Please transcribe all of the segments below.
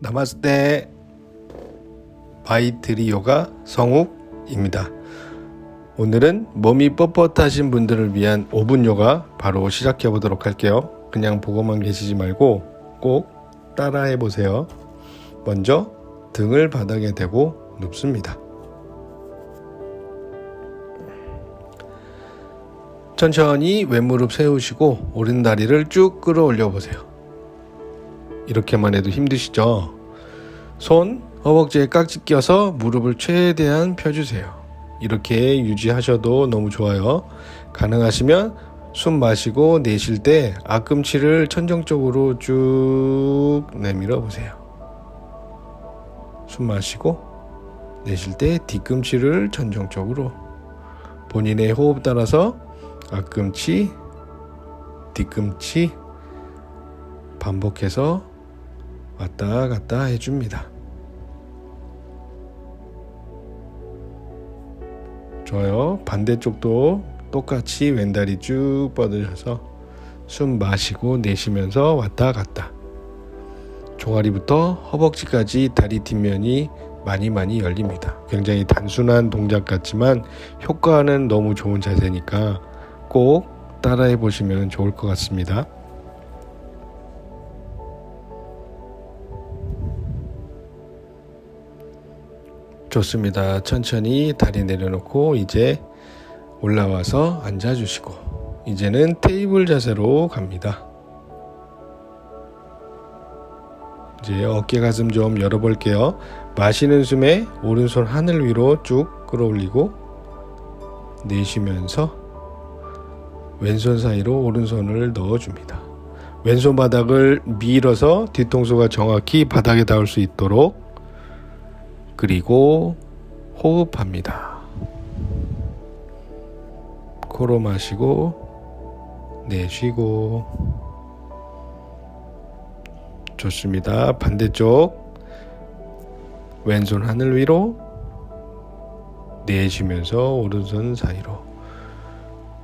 나마스테 바이트리 요가 성욱입니다. 오늘은 몸이 뻣뻣하신 분들을 위한 5분 요가 바로 시작해 보도록 할게요. 그냥 보고만 계시지 말고 꼭 따라해 보세요. 먼저 등을 바닥에 대고 눕습니다. 천천히 왼무릎 세우시고 오른 다리를 쭉 끌어올려 보세요. 이렇게만 해도 힘드시죠? 손 허벅지에 깍지 껴서 무릎을 최대한 펴주세요. 이렇게 유지하셔도 너무 좋아요. 가능하시면 숨 마시고 내쉴 때 앞꿈치를 천정 쪽으로 쭉 내밀어 보세요. 숨 마시고 내쉴 때 뒤꿈치를 천정 쪽으로 본인의 호흡 따라서 앞꿈치, 뒤꿈치 반복해서 왔다 갔다 해줍니다. 좋아요. 반대쪽도 똑같이 왼다리 쭉 뻗으셔서 숨 마시고 내쉬면서 왔다 갔다. 종아리부터 허벅지까지 다리 뒷면이 많이 많이 열립니다. 굉장히 단순한 동작 같지만 효과는 너무 좋은 자세니까 꼭 따라해 보시면 좋을 것 같습니다. 좋습니다. 천천히 다리 내려놓고 이제 올라와서 앉아주시고 이제는 테이블 자세로 갑니다. 이제 어깨 가슴 좀 열어볼게요. 마시는 숨에 오른손 하늘 위로 쭉 끌어올리고 내쉬면서 왼손 사이로 오른손을 넣어줍니다. 왼손 바닥을 밀어서 뒤통수가 정확히 바닥에 닿을 수 있도록 그리고 호흡합니다. 코로 마시고 내쉬고 좋습니다. 반대쪽 왼손 하늘 위로 내쉬면서 오른손 사이로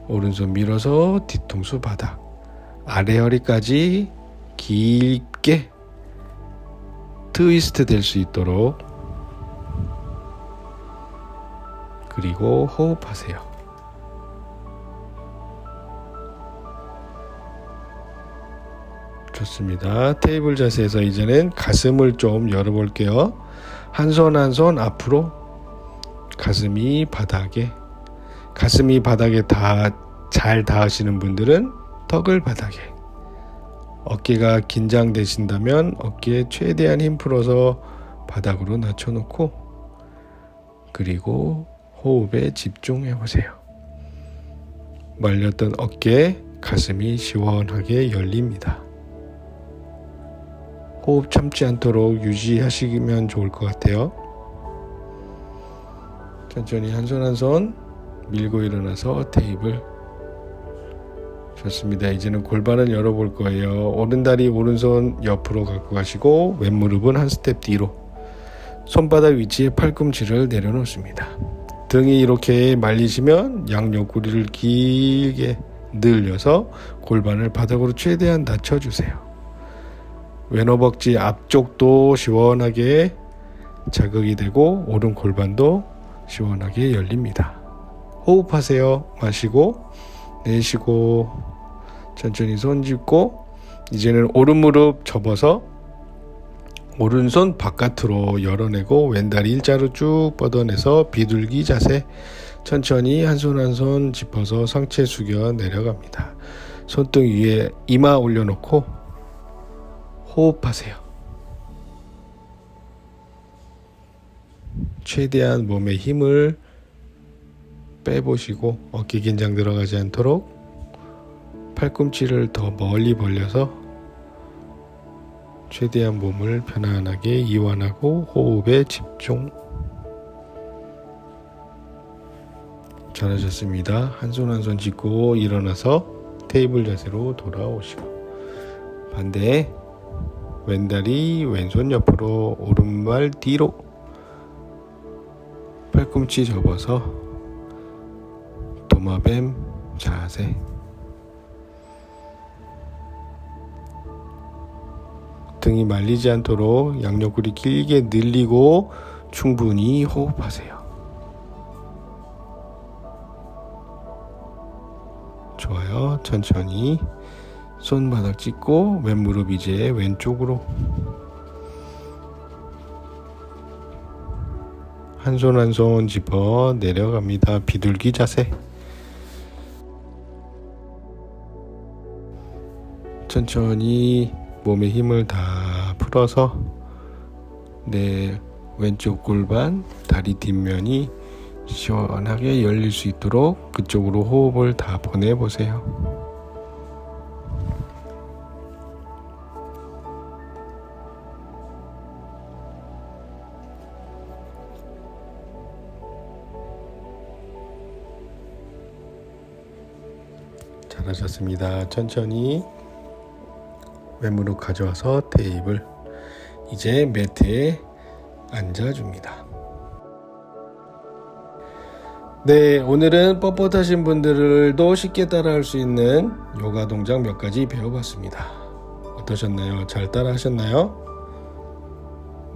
오른손 밀어서 뒤통수 바닥 아래 허리까지 길게 트위스트 될 수 있도록 그리고 호흡하세요. 좋습니다. 테이블 자세에서 이제는 가슴을 좀 열어볼게요. 한 손 한 손 앞으로 가슴이 바닥에 가슴이 바닥에 다 잘 닿으시는 분들은 턱을 바닥에 어깨가 긴장되신다면 어깨에 최대한 힘 풀어서 바닥으로 낮춰놓고 그리고 호흡에 집중해 보세요. 말렸던 어깨, 가슴이 시원하게 열립니다. 호흡 참지 않도록 유지하시면 좋을 것 같아요. 천천히 한 손 한 손 밀고 일어나서 테이블. 좋습니다. 이제는 골반을 열어볼 거예요. 오른다리 오른손 옆으로 갖고 가시고 왼무릎은 한 스텝 뒤로. 손바닥 위치에 팔꿈치를 내려놓습니다. 등이 이렇게 말리시면 양옆구리를 길게 늘려서 골반을 바닥으로 최대한 낮춰주세요. 왼허벅지 앞쪽도 시원하게 자극이 되고 오른 골반도 시원하게 열립니다. 호흡하세요. 마시고 내쉬고 천천히 손 짚고 이제는 오른 무릎 접어서 오른손 바깥으로 열어내고 왼다리 일자로 쭉 뻗어내서 비둘기 자세 천천히 한 손 한 손 짚어서 상체 숙여 내려갑니다. 손등 위에 이마 올려놓고 호흡하세요. 최대한 몸에 힘을 빼보시고 어깨 긴장 들어가지 않도록 팔꿈치를 더 멀리 벌려서 최대한 몸을 편안하게 이완하고 호흡에 집중. 잘하셨습니다. 한 손 한 손 짚고 일어나서 테이블 자세로 돌아오시고 반대 왼다리 왼손 옆으로 오른발 뒤로 팔꿈치 접어서 도마뱀 자세 등이 말리지 않도록 양옆구리 길게 늘리고 충분히 호흡하세요. 좋아요. 천천히 손바닥 찢고 왼무릎 이제 왼쪽으로 한 손 한 손 짚어 내려갑니다. 비둘기 자세. 천천히 몸의 힘을 다 풀어서 내 왼쪽 골반, 다리 뒷면이 시원하게 열릴 수 있도록 그쪽으로 호흡을 다 보내보세요. 잘하셨습니다. 천천히 왼무릎 가져와서 테이블 이제 매트에 앉아줍니다. 네, 오늘은 뻣뻣하신 분들도 쉽게 따라할 수 있는 요가 동작 몇 가지 배워봤습니다. 어떠셨나요? 잘 따라하셨나요?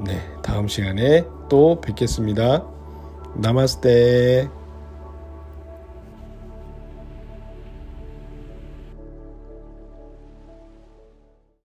네, 다음 시간에 또 뵙겠습니다. 나마스테.